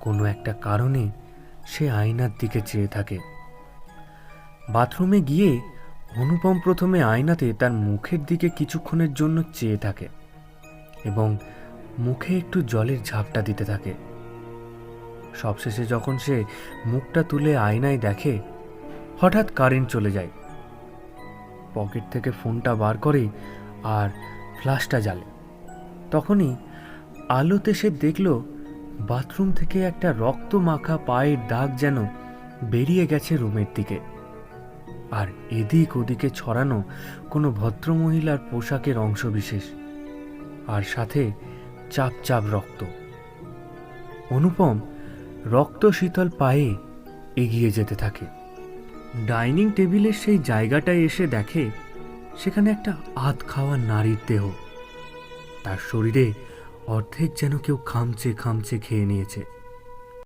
কোনো একটা কারণে সে আয়নার দিকে চেয়ে থাকে। বাথরুমে গিয়ে অনুপম প্রথমে আয়নাতে তার মুখের দিকে কিছুক্ষণের জন্য চেয়ে থাকে এবং মুখে একটু জলের ঝাপটা দিতে থাকে। সবশেষে যখন সে মুখটা তুলে আয়নায় দেখে, হঠাৎ কারেন্ট চলে যায়। পকেট থেকে ফোনটা বার করে আর ফ্ল্যাশটা জ্বালে। তখনই আলোতে সে দেখল বাথরুম থেকে একটা রক্ত মাখা পায়ের দাগ যেন বেরিয়ে গেছে রুমের দিকে। আর এদিক ওদিকে ছড়ানো কোনো ভদ্রমহিলার পোশাকের অংশবিশেষ। আর সাথে চাপ চাপ রক্ত। অনুপম রক্ত শীতল পায়ে এগিয়ে যেতে থাকে। ডাইনিং টেবিলের সেই জায়গাটায় এসে দেখে সেখানে একটা আধ খাওয়া নারীর দেহ। তার শরীরে অর্ধেক যেন কেউ খামচে খামচে খেয়ে নিয়েছে।